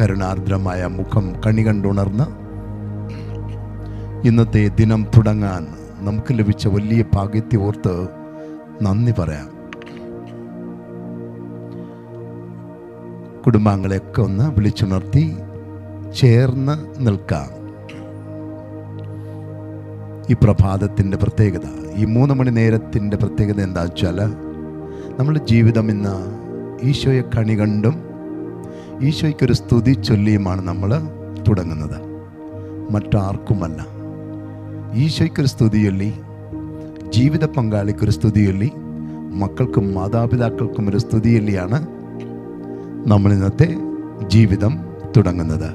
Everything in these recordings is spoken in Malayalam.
കരുണാർദ്രമായ മുഖം കണി കണ്ടുണർന്ന് ഇന്നത്തെ ദിനം തുടങ്ങാൻ നമുക്ക് ലഭിച്ച വലിയ ഭാഗ്യത്തെ ഓർത്ത് നന്ദി പറയാം. കുടുംബാംഗങ്ങളെയൊക്കെ ഒന്ന് വിളിച്ചുണർത്തി ചേർന്ന് നിൽക്കാം. ഈ പ്രഭാതത്തിന്റെ പ്രത്യേകത ഈ മൂന്ന് മണി നേരത്തിന്റെ പ്രത്യേകത എന്താ വെച്ചാൽ നമ്മുടെ ജീവിതം ഇന്ന് ഈശോയെ കണി കണ്ടും ഈശോയ്ക്കൊരു സ്തുതി ചൊല്ലിയുമാണ് നമ്മൾ തുടങ്ങുന്നത്. മറ്റാർക്കുമല്ല. ഈശോയ്ക്കൊരു സ്തുതി ചൊല്ലി ജീവിത പങ്കാളിക്കൊരു സ്തുതി ചൊല്ലി മക്കൾക്കും മാതാപിതാക്കൾക്കും ഒരു സ്തുതി ചൊല്ലിയാണ് നമ്മൾ ഇന്നത്തെ ജീവിതം തുടങ്ങുന്നത്.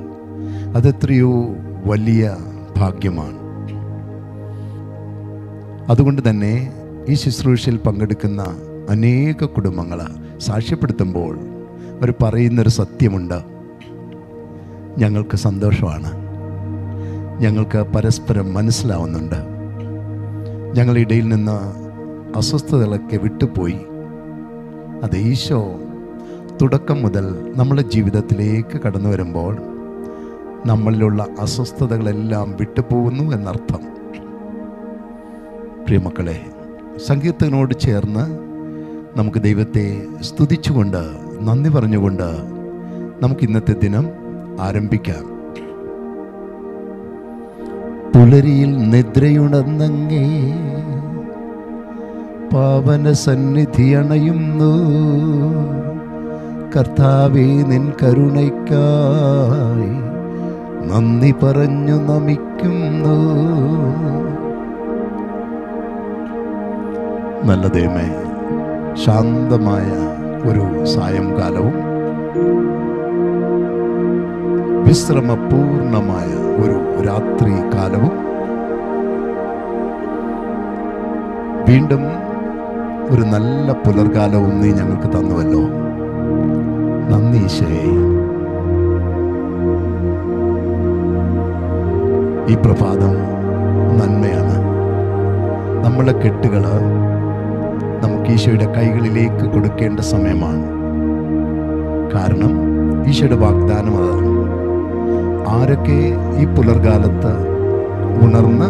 അതെത്രയോ വലിയ ഭാഗ്യമാണ്. അതുകൊണ്ട് തന്നെ ഈ ശുശ്രൂഷയിൽ പങ്കെടുക്കുന്ന അനേക കുടുംബങ്ങൾ സാക്ഷ്യപ്പെടുത്തുമ്പോൾ അവർ പറയുന്നൊരു സത്യമുണ്ട്. ഞങ്ങൾക്ക് സന്തോഷമാണ്. ഞങ്ങൾക്ക് പരസ്പരം മനസ്സിലാവുന്നുണ്ട്. ഞങ്ങളുടെ ഇടയിൽ നിന്ന് അസ്വസ്ഥതകളൊക്കെ വിട്ടുപോയി. അത് ഈശോ തുടക്കം മുതൽ നമ്മുടെ ജീവിതത്തിലേക്ക് കടന്നു വരുമ്പോൾ നമ്മളിലുള്ള അസ്വസ്ഥതകളെല്ലാം വിട്ടുപോകുന്നു എന്നർത്ഥം. പ്രിയമക്കളെ സംഗീതത്തിനോട് ചേർന്ന് നമുക്ക് ദൈവത്തെ സ്തുതിച്ചുകൊണ്ട് നന്ദി പറഞ്ഞുകൊണ്ട് നമുക്ക് ഇന്നത്തെ ദിനം ആരംഭിക്കാം. പുലരിയിൽ നിദ്രയുണർന്നങ്ങേ പാവന സന്നിധി അണയുന്നു. കർത്താവേ നിൻ കരുണയ്ക്കായി നന്ദി പറഞ്ഞു നമിക്കുന്നു. നല്ലതേമേ ശാന്തമായ ഒരു സായംകാലവും വിശ്രമപൂർണമായ ഒരു രാത്രി കാലവും വീണ്ടും ഒരു നല്ല പുലർകാലവും നീ ഞങ്ങൾക്ക് തന്നുവല്ലോ. നന്ദി ഈശോയെ. ഈ പ്രഭാതം നന്മയാണ്. നമ്മളെ നമുക്ക് ഈശോയുടെ കൈകളിലേക്ക് കൊടുക്കേണ്ട സമയമാണ്. കാരണം ഈശോയുടെ വാഗ്ദാനം അതാണ് ആരൊക്കെ ഈ പുലർകാലത്ത് ഉണർന്ന്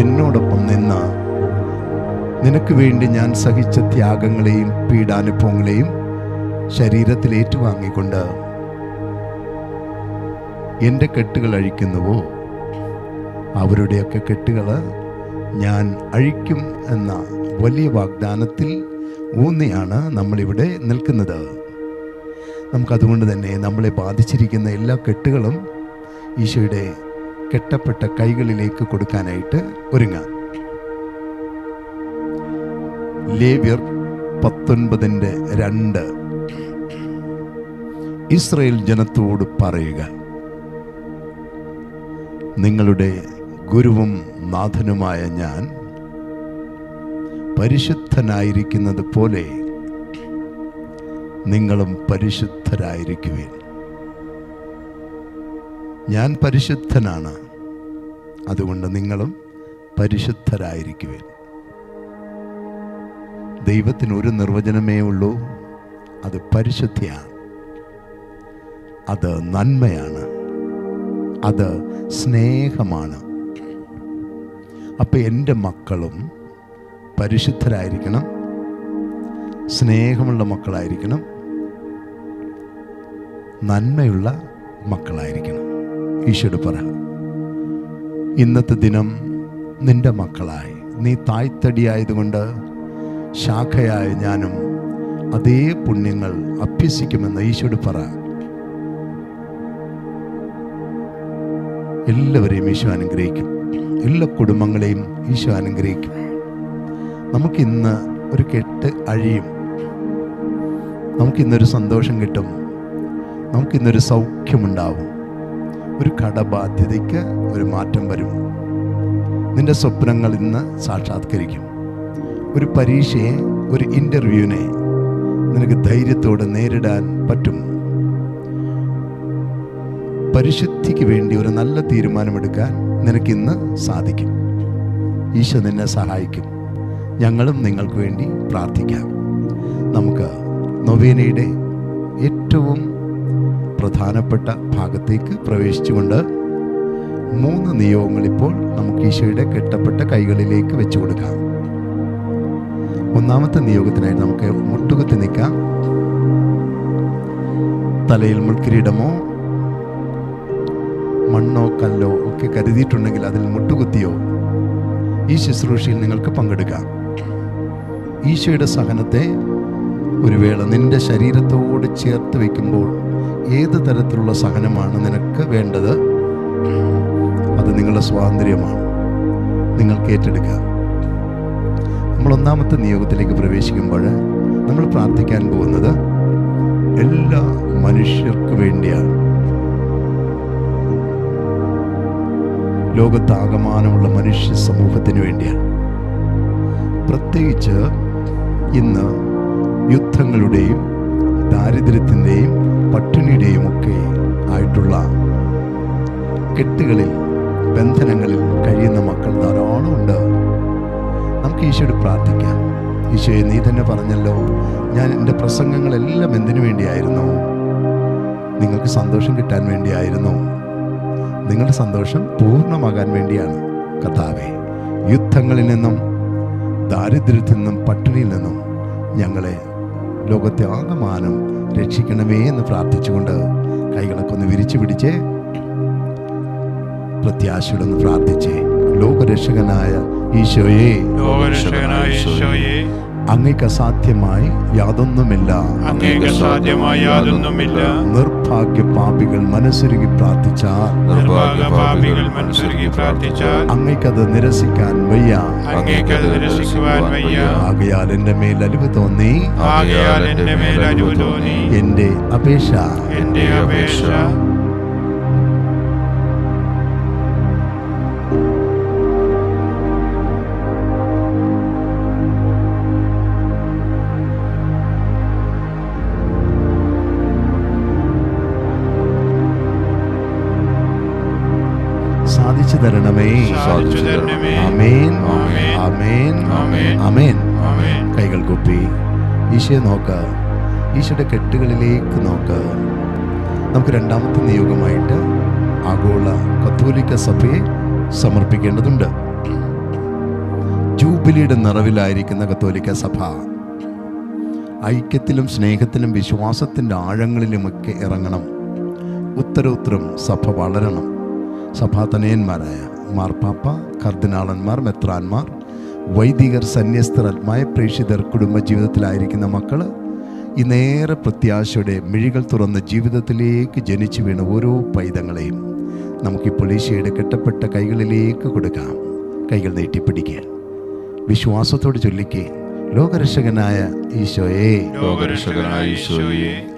എന്നോടൊപ്പം നിന്ന നിനക്ക് വേണ്ടി ഞാൻ സഹിച്ച ത്യാഗങ്ങളെയും പീഡാനുഭവങ്ങളെയും ശരീരത്തിൽ ഏറ്റുവാങ്ങിക്കൊണ്ട് എന്റെ കെട്ടുകൾ അഴിക്കുന്നുവോ? അവരുടെയൊക്കെ കെട്ടുകൾ ഞാൻ അഴിക്കും എന്ന വലിയ വാഗ്ദാനത്തിൽ ഊന്നിയാണ് നമ്മളിവിടെ നിൽക്കുന്നത്. നമുക്കതുകൊണ്ട് തന്നെ നമ്മളെ ബാധിച്ചിരിക്കുന്ന എല്ലാ കെട്ടുകളും ഈശോയുടെ കെട്ടപ്പെട്ട കൈകളിലേക്ക് കൊടുക്കാനായിട്ട് ഒരുങ്ങാം. ലേവ്യർ പത്തൊൻപതിന്റെ രണ്ട്. ഇസ്രയേൽ ജനത്തോട് പറയുക നിങ്ങളുടെ ഗുരുവും നാഥനുമായ ഞാൻ പരിശുദ്ധനായിരിക്കുന്നത് പോലെ നിങ്ങളും പരിശുദ്ധരായിരിക്കുവേൻ. ഞാൻ പരിശുദ്ധനാണ്. അതുകൊണ്ട് നിങ്ങളും പരിശുദ്ധരായിരിക്കുവേൻ. ദൈവത്തിന് ഒരു നിർവചനമേ ഉള്ളൂ. അത് പരിശുദ്ധിയാണ്. അത് നന്മയാണ്. അത് സ്നേഹമാണ്. അപ്പം എന്റെ മക്കളും പരിശുദ്ധരായിരിക്കണം. സ്നേഹമുള്ള മക്കളായിരിക്കണം. നന്മയുള്ള മക്കളായിരിക്കണം. ഈശോട് പറ ഇന്നത്തെ ദിനം നിന്റെ മക്കളായി. നീ തായ്തടിയായതുകൊണ്ട് ശാഖയായ ഞാനും അതേ പുണ്യങ്ങൾ അഭ്യസിക്കുമെന്ന് ഈശോട് പറ. എല്ലാവരെയും ഈശോ അനുഗ്രഹിക്കും. എല്ലാ കുടുംബങ്ങളെയും ഈശോ അനുഗ്രഹിക്കും. നമുക്കിന്ന് ഒരു കെട്ട് അഴിയും. നമുക്കിന്നൊരു സന്തോഷം കിട്ടും. നമുക്കിന്നൊരു സൗഖ്യമുണ്ടാവും. ഒരു കടബാധ്യതയ്ക്ക് ഒരു മാറ്റം വരും. നിന്റെ സ്വപ്നങ്ങൾ ഇന്ന് സാക്ഷാത്കരിക്കും. ഒരു പരീക്ഷയെ ഒരു ഇന്റർവ്യൂവിനെ നിനക്ക് ധൈര്യത്തോടെ നേരിടാൻ പറ്റും. പരിശുദ്ധിക്ക് വേണ്ടി ഒരു നല്ല തീരുമാനമെടുക്കാൻ നിനക്കിന്ന് സാധിക്കും. ഈശോ നിന്നെ സഹായിക്കും. ഞങ്ങളും നിങ്ങൾക്ക് വേണ്ടി പ്രാർത്ഥിക്കാം. നമുക്ക് നൊവേനയുടെ ഏറ്റവും പ്രധാനപ്പെട്ട ഭാഗത്തേക്ക് പ്രവേശിച്ചുകൊണ്ട് മൂന്ന് നിയോഗങ്ങൾ ഇപ്പോൾ നമുക്ക് ഈശോയുടെ കെട്ടപ്പെട്ട കൈകളിലേക്ക് വെച്ചു കൊടുക്കാം. ഒന്നാമത്തെ നിയോഗത്തിനായി നമുക്ക് മുട്ടുകുത്തി നിൽക്കാം. തലയിൽ മുൾക്കിരീടമോ മണ്ണോ കല്ലോ ഒക്കെ കരുതിയിട്ടുണ്ടെങ്കിൽ അതിൽ മുട്ടുകുത്തിയോ ഈ ശുശ്രൂഷയിൽ നിങ്ങൾക്ക് പങ്കെടുക്കാം. ഈശോയുടെ സഹനത്തെ ഒരു വേള നിന്റെ ശരീരത്തോട് ചേർത്ത് വയ്ക്കുമ്പോൾ ഏത് തരത്തിലുള്ള സഹനമാണ് നിനക്ക് വേണ്ടത്? അത് നിങ്ങളുടെ സ്വാതന്ത്ര്യമാണ്. നിങ്ങൾക്ക് ഏറ്റെടുക്കുക നമ്മൾ ഒന്നാമത്തെ നിയോഗത്തിലേക്ക് പ്രവേശിക്കുമ്പോൾ നമ്മൾ പ്രാർത്ഥിക്കാൻ പോകുന്നത് എല്ലാ മനുഷ്യർക്ക് വേണ്ടിയാണ്. ലോകത്താകമാനമുള്ള മനുഷ്യ സമൂഹത്തിന് വേണ്ടിയാണ്. പ്രത്യേകിച്ച് ഇന്ന് യുദ്ധങ്ങളുടെയും ദാരിദ്ര്യത്തിന്റെയും പട്ടിണിയുടെയും ഒക്കെ ആയിട്ടുള്ള കെട്ടുകളിൽ ബന്ധനങ്ങളിൽ കഴിയുന്ന മക്കൾ ധാരാളമുണ്ട് നമുക്ക് ഈശോയോട് പ്രാർത്ഥിക്കാം. ഈശോയെ നീ തന്നെ പറഞ്ഞല്ലോ ഞാൻ എന്റെ പ്രസംഗങ്ങളെല്ലാം എന്തിനു വേണ്ടിയായിരുന്നു? നിങ്ങൾക്ക് സന്തോഷം കിട്ടാൻ വേണ്ടിയായിരുന്നു. നിങ്ങളുടെ സന്തോഷം പൂർണമാകാൻ വേണ്ടിയാണ്. കഥാവേ യുദ്ധങ്ങളിൽ നിന്നും ദാരിദ്ര്യത്തിൽ നിന്നും പട്ടിണിയിൽ നിന്നും ഞങ്ങളെ ലോകത്തെ ആകമാനം രക്ഷിക്കണമേ എന്ന് പ്രാർത്ഥിച്ചുകൊണ്ട് കൈകളൊക്കെ ഒന്ന് വിരിച്ചു പിടിച്ച് പ്രത്യാശയോടെ ഒന്ന് പ്രാർത്ഥിച്ചേ ലോകരക്ഷകനായ ഈശോയെ ലോകരക്ഷകനായ ഈശോയെ അങ്ങേക്ക് അസാധ്യമായി യാതൊന്നുമില്ല. അങ്ങേക്ക് സാധ്യമായ യാതൊന്നുമില്ല. നിർഭാഗ്യ പാപികൾ മനസ്സൊരുകി പ്രാർത്ഥിച്ചാൽ. നിർഭാഗ്യ പാപികൾ മനസ്സുരുകി പ്രാർത്ഥിച്ചാൽ. അങ്ങേക്കത് നിരസിക്കാൻ വയ്യ. നിരസിക്കുവാൻ വയ്യ. ആകയാൽ എന്റെ മേൽ അലിവ് തോന്നി. ആകയാൽ എന്റെ മേൽ അരിവ് തോന്നി. എന്റെ അപേക്ഷ. എന്റെ അപേക്ഷ. തരണമേ. അമേൻ കൈകൾ കൊപ്പി. ഈശോയെ നോക്ക. ഈശോയുടെ കെട്ടുകളിലേക്ക് നോക്ക. നമുക്ക് രണ്ടാമത്തെ നിയോഗമായിട്ട് ആഗോള കത്തോലിക്ക സഭയെ സമർപ്പിക്കേണ്ടതുണ്ട്. ജൂബിലിയുടെ നിറവിലായിരിക്കുന്ന കത്തോലിക്ക സഭ ഐക്യത്തിലും സ്നേഹത്തിലും വിശ്വാസത്തിന്റെ ആഴങ്ങളിലുമൊക്കെ ഇറങ്ങണം. ഉത്തരോത്തരം സഭ വളരണം. സഭാതനയന്മാരായ മാർപ്പാപ്പ കർദിനാളന്മാർ മെത്രാന്മാർ വൈദികർ സന്യസ്തർ ആത്മായ പ്രേക്ഷിതർ കുടുംബജീവിതത്തിലായിരിക്കുന്ന മക്കൾ ഈ നേരെ പ്രത്യാശയുടെ മിഴികൾ തുറന്ന ജീവിതത്തിലേക്ക് ജനിച്ചു വീണ ഓരോ പൈതങ്ങളെയും നമുക്കിപ്പോൾ ഈശയുടെ കെട്ടപ്പെട്ട കൈകളിലേക്ക് കൊടുക്കാം. കൈകൾ നീട്ടിപ്പിടിക്കുക വിശ്വാസത്തോട് ചൊല്ലിക്കുക ലോകരക്ഷകനായ ഈശോയെ. ലോകരക്ഷകനായ ഈശോയെ.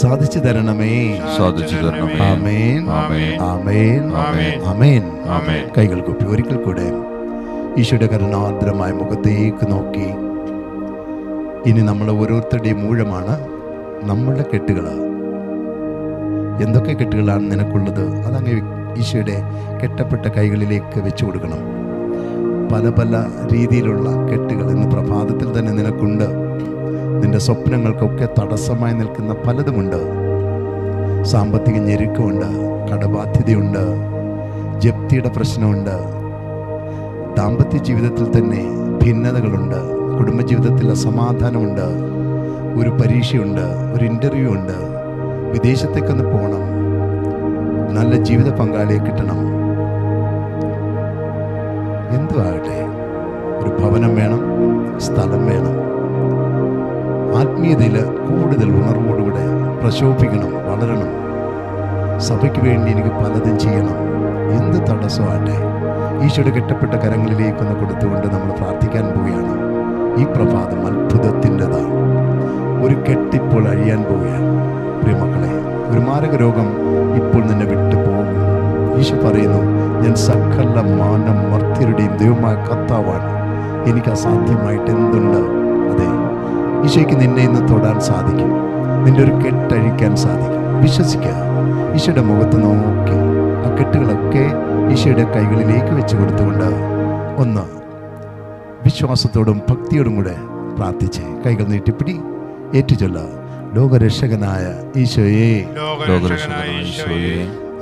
സാധിച്ചു തരണമേ. സാധിച്ചു തരണമേ. ആമേൻ. ആമേൻ. ആമേൻ. ആമേൻ. കൈകൾ കുപ്പി ഒരിക്കൽ കൂടെ ഈശോയുടെ കരുണാന്തരമായ മുഖത്തേക്ക് നോക്കി. ഇനി നമ്മൾ ഓരോരുത്തരുടെയും മൂഴമാണ് നമ്മളുടെ കെട്ടുകൾ എന്തൊക്കെ കെട്ടുകളാണ് നിനക്കുള്ളത്? അതങ്ങ് ഈശോയുടെ കെട്ടപ്പെട്ട കൈകളിലേക്ക് വെച്ചു കൊടുക്കണം. പല പല രീതിയിലുള്ള കെട്ടുകൾ ഇന്ന് പ്രഭാതത്തിൽ തന്നെ നിനക്കുണ്ട്. നിന്റെ സ്വപ്നങ്ങൾക്കൊക്കെ തടസ്സമായി നിൽക്കുന്ന പലതുമുണ്ട്. സാമ്പത്തിക ഞെരുക്കമുണ്ട് കടബാധ്യതയുണ്ട് ജപ്തിയുടെ പ്രശ്നമുണ്ട്. ദാമ്പത്യ ജീവിതത്തിൽ തന്നെ ഭിന്നതകളുണ്ട് കുടുംബജീവിതത്തിൽ അസമാധാനമുണ്ട് ഒരു പരീക്ഷയുണ്ട് ഒരു ഇന്റർവ്യൂ ഉണ്ട് വിദേശത്തേക്കൊന്ന് പോകണം നല്ല ജീവിത പങ്കാളിയെ കിട്ടണം. എന്തുവാകട്ടെ? ഒരു ഭവനം വേണം സ്ഥലം വേണം. ആത്മീയതയിൽ കൂടുതൽ ഉണർവോടുകൂടെ പ്രശോഭിക്കണം വളരണം. സഭയ്ക്ക് വേണ്ടി എനിക്ക് പലതും ചെയ്യണം. എന്ത് തടസ്സമാട്ടെ ഈശോയുടെ കെട്ടപ്പെട്ട കരങ്ങളിലേക്കൊന്ന് കൊടുത്തുകൊണ്ട് നമ്മൾ പ്രാർത്ഥിക്കാൻ പോവുകയാണ്. ഈ പ്രഭാതം അത്ഭുതത്തിന്റെതാണ്. ഒരു കെട്ടിപ്പോൾ അഴിയാൻ പോവുകയാണ്. പ്രിയമക്കളെ ഒരു മാരക രോഗം ഇപ്പോൾ നിന്നെ വിട്ടു പോകും ഈശോ പറയുന്നു ഞാൻ സകല മാനം മർത്യരുടെയും ദൈവമായ കർത്താവാണ്. എനിക്ക് അസാധ്യമായിട്ട് എന്തുണ്ട്? അതെ ഈശോയ്ക്ക് നിന്നെ ഇന്ന് തൊടാൻ സാധിക്കും. നിന്റെ ഒരു കെട്ടഴിക്കാൻ സാധിക്കും. വിശ്വസിക്കുക. ഈശോയുടെ മുഖത്ത് നോക്കി. ആ കെട്ടുകളൊക്കെ ഈശോയുടെ കൈകളിലേക്ക് വെച്ച് കൊടുത്തുകൊണ്ട് ഒന്ന് വിശ്വാസത്തോടും ഭക്തിയോടും കൂടെ പ്രാർത്ഥിച്ച് കൈകൾ നീട്ടിപ്പിടി ഏറ്റുചൊല്ല. ലോകരക്ഷകനായ ഈശോയെ.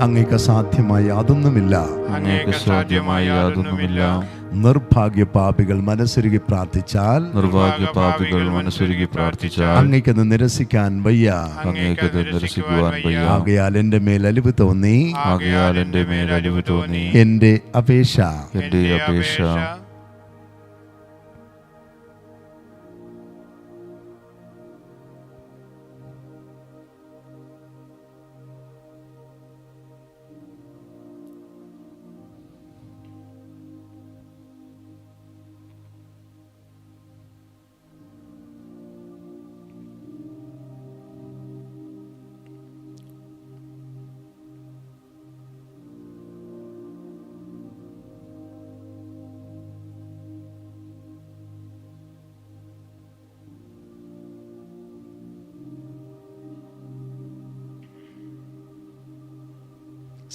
അങ്ങേക്ക് സാധ്യമായി അതൊന്നുമില്ല അങ്ങേക്ക് സാധ്യമായി യാതൊന്നുമില്ല. നിർഭാഗ്യ പാപികൾ മനസ്സൊരുകി പ്രാർത്ഥിച്ചാൽ നിർഭാഗ്യ പാപികൾ മനസ്സൊരുക്കി പ്രാർത്ഥിച്ചാൽ അങ്ങേക്കത് നിരസിക്കാൻ വയ്യ. അങ്ങേക്കത് നിരസിക്കുവാൻ വയ്യ. ആകയാൽ എന്റെ മേൽ അലിവ് തോന്നി. ആകയാൽ എന്റെ മേൽ അലിവ് തോന്നി. എന്റെ അപേക്ഷ. എന്റെ അപേക്ഷ.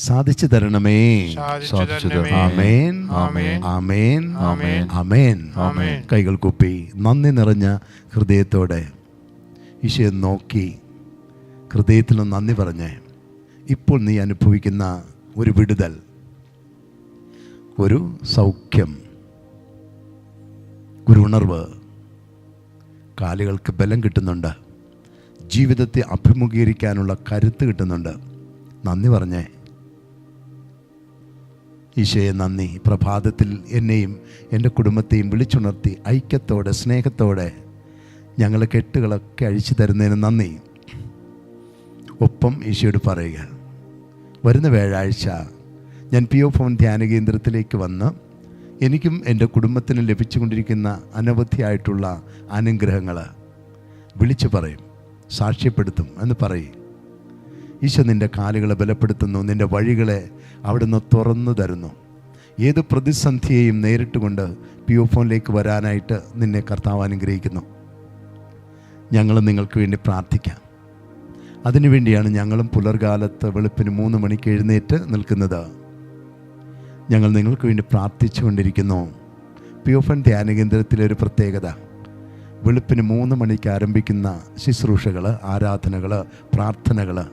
സാധിച്ചു തരണമേ സാധിച്ചു തരണമേ. ആമേൻ ആമേൻ. ആമേൻ ആമേൻ. ആമേൻ ആമേൻ. കൈകൾ കുപ്പി നന്ദി നിറഞ്ഞ ഹൃദയത്തോടെ ഈശോയെ നോക്കി ഹൃദയത്തിൽ നിന്ന് നന്ദി പറഞ്ഞ് ഇപ്പോൾ നീ അനുഭവിക്കുന്ന ഒരു വിടുതൽ ഒരു സൗഖ്യം ഒരു ഉണർവ് കാലുകൾക്ക് ബലം കിട്ടുന്നുണ്ട് ജീവിതത്തെ അഭിമുഖീകരിക്കാനുള്ള കരുത്ത് കിട്ടുന്നുണ്ട് നന്ദി പറഞ്ഞേ ഈശോയെ നന്ദി. പ്രഭാതത്തിൽ എന്നെയും എന്റെ കുടുംബത്തെയും വിളിച്ചുണർത്തി ഐക്യത്തോടെ സ്നേഹത്തോടെ ഞങ്ങൾ കെട്ടുകളൊക്കെ അഴിച്ചു തരുന്നതിന് നന്ദി. ഒപ്പം ഈശോയോട് പറയുക വരുന്ന വ്യാഴാഴ്ച ഞാൻ പി ഒ ഫോൺ ധ്യാന കേന്ദ്രത്തിലേക്ക് വന്ന് എനിക്കും എന്റെ കുടുംബത്തിനും ലഭിച്ചുകൊണ്ടിരിക്കുന്ന അനവധിയായിട്ടുള്ള അനുഗ്രഹങ്ങൾ വിളിച്ചു പറയും സാക്ഷ്യപ്പെടുത്തും എന്ന് പറയും. ഈശോ നിന്റെ കാലുകളെ ബലപ്പെടുത്തുന്നു നിന്റെ വഴികളെ അവിടുന്ന് തുറന്നു തരുന്നു. ഏത് പ്രതിസന്ധിയെയും നേരിട്ടുകൊണ്ട് ഫോണിലേക്ക് വരാനായിട്ട് നിന്നെ കർത്താവ് അനുഗ്രഹിക്കുന്നു. ഞങ്ങൾ നിങ്ങൾക്ക് വേണ്ടി പ്രാർത്ഥിക്കാം. അതിനുവേണ്ടിയാണ് ഞങ്ങളും പുലർകാലത്ത് വെളുപ്പിന് മൂന്ന് മണിക്ക് എഴുന്നേറ്റ് നിൽക്കുന്നത്. ഞങ്ങൾ നിങ്ങൾക്ക് വേണ്ടി പ്രാർത്ഥിച്ചുകൊണ്ടിരിക്കുന്നു പി ഒ ഫോൺ ധ്യാന കേന്ദ്രത്തിലെ ഒരു പ്രത്യേകത. വെളുപ്പിന് മൂന്ന് മണിക്ക് ആരംഭിക്കുന്ന ശുശ്രൂഷകൾ ആരാധനകൾ പ്രാർത്ഥനകൾ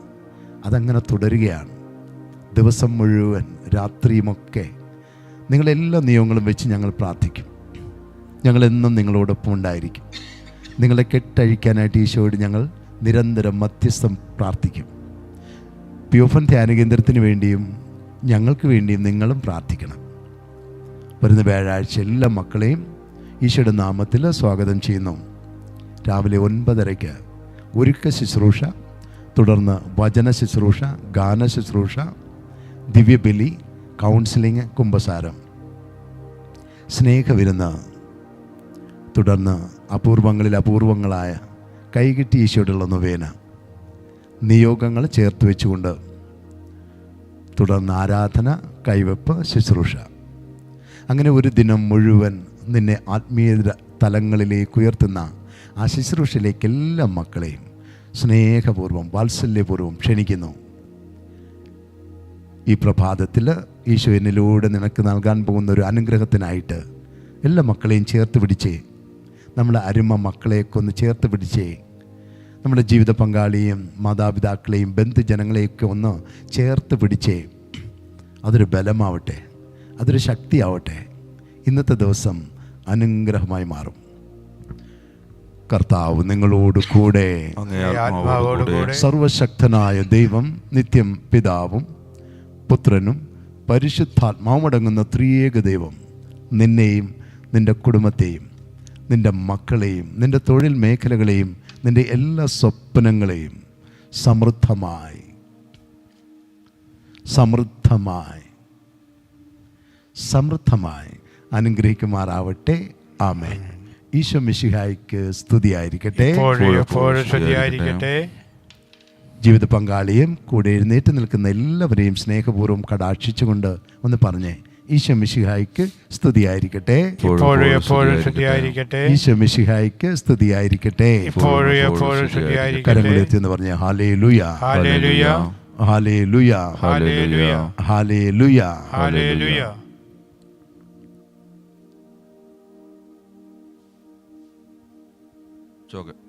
അതങ്ങനെ തുടരുകയാണ്. ദിവസം മുഴുവൻ രാത്രിയുമൊക്കെ നിങ്ങളെല്ലാ നിയമങ്ങളും വെച്ച് ഞങ്ങൾ പ്രാർത്ഥിക്കും. ഞങ്ങളെന്നും നിങ്ങളോടൊപ്പം ഉണ്ടായിരിക്കും. നിങ്ങളെ കെട്ടഴിക്കാനായിട്ട് ഈശോയോട് ഞങ്ങൾ നിരന്തരം മധ്യസ്ഥം പ്രാർത്ഥിക്കും. പ്യൂഫൻ ധ്യാന കേന്ദ്രത്തിന് വേണ്ടിയും ഞങ്ങൾക്ക് വേണ്ടിയും നിങ്ങളും പ്രാർത്ഥിക്കണം. വരുന്ന വ്യാഴാഴ്ച എല്ലാ മക്കളെയും ഈശോയുടെ നാമത്തിൽ സ്വാഗതം ചെയ്യുന്നു. രാവിലെ ഒൻപതരയ്ക്ക് ഒരുക്ക ശുശ്രൂഷ തുടർന്ന് വചന ശുശ്രൂഷ ഗാന ശുശ്രൂഷ ദിവ്യബലി കൗൺസിലിംഗ് കുംഭസാരം. സ്നേഹവിരുന്ന്. തുടർന്ന് അപൂർവങ്ങളിൽ അപൂർവങ്ങളായ കൈകിട്ടി ഈശോയോടുള്ള നൊവേന. നിയോഗങ്ങൾ ചേർത്ത് വെച്ചുകൊണ്ട് തുടർന്ന് ആരാധന കൈവെപ്പ് ശുശ്രൂഷ. അങ്ങനെ ഒരു ദിനം മുഴുവൻ നിന്നെ ആത്മീയ തലങ്ങളിലേക്ക് ഉയർത്തുന്ന ആ ശുശ്രൂഷയിലേക്ക് എല്ലാ മക്കളെയും സ്നേഹപൂർവം വാത്സല്യപൂർവം ക്ഷണിക്കുന്നു. ഈ പ്രഭാതത്തിൽ ഈശോ നിനക്ക് നൽകാൻ പോകുന്ന ഒരു അനുഗ്രഹത്തിനായിട്ട് എല്ലാ മക്കളെയും ചേർത്ത് പിടിച്ചേ. നമ്മുടെ അരുമ മക്കളെയൊക്കെ ഒന്ന് ചേർത്ത് പിടിച്ചേ. നമ്മുടെ ജീവിത പങ്കാളിയും മാതാപിതാക്കളെയും ബന്ധുജനങ്ങളെയൊക്കെ ഒന്ന് ചേർത്ത് പിടിച്ചേ. അതൊരു ബലമാവട്ടെ അതൊരു ശക്തിയാവട്ടെ. ഇന്നത്തെ ദിവസം അനുഗ്രഹമായി മാറും. കർത്താവ് നിങ്ങളോട് കൂടെ. സർവശക്തനായ ദൈവം നിത്യം പിതാവും പുത്രനും പരിശുദ്ധാത്മാവടങ്ങുന്ന ത്രിയേക ദൈവം നിന്നെയും നിന്റെ കുടുംബത്തെയും നിന്റെ മക്കളെയും നിന്റെ തൊഴിൽ മേഖലകളെയും നിന്റെ എല്ലാ സ്വപ്നങ്ങളെയും സമൃദ്ധമായി. സമൃദ്ധമായി. സമൃദ്ധമായി അനുഗ്രഹിക്കുമാറാവട്ടെ. ആമേ ഈശോ മിശിഹായിക്ക് സ്തുതിയായിരിക്കട്ടെ. ജീവിത പങ്കാളിയും കൂടെ എഴുന്നേറ്റ് നിൽക്കുന്ന എല്ലാവരെയും സ്നേഹപൂർവം കടാക്ഷിച്ചുകൊണ്ട് ഒന്ന് പറഞ്ഞേ ഈശോ മിശിഹായിക്ക് സ്തുതിയായിരിക്കട്ടെ. ഇപ്പോഴും എപ്പോഴും സ്തുതിയായിരിക്കട്ടെ. ഈശോ മിശിഹായിക്ക് സ്തുതിയായിരിക്കട്ടെ. ഹാലേ ലുയ ഹാലേ ലുയ എന്ന് പറഞ്ഞ ഹാലേ ലുയ ഹാലേ ലുയ ഹാലേ ലുയ 그 러.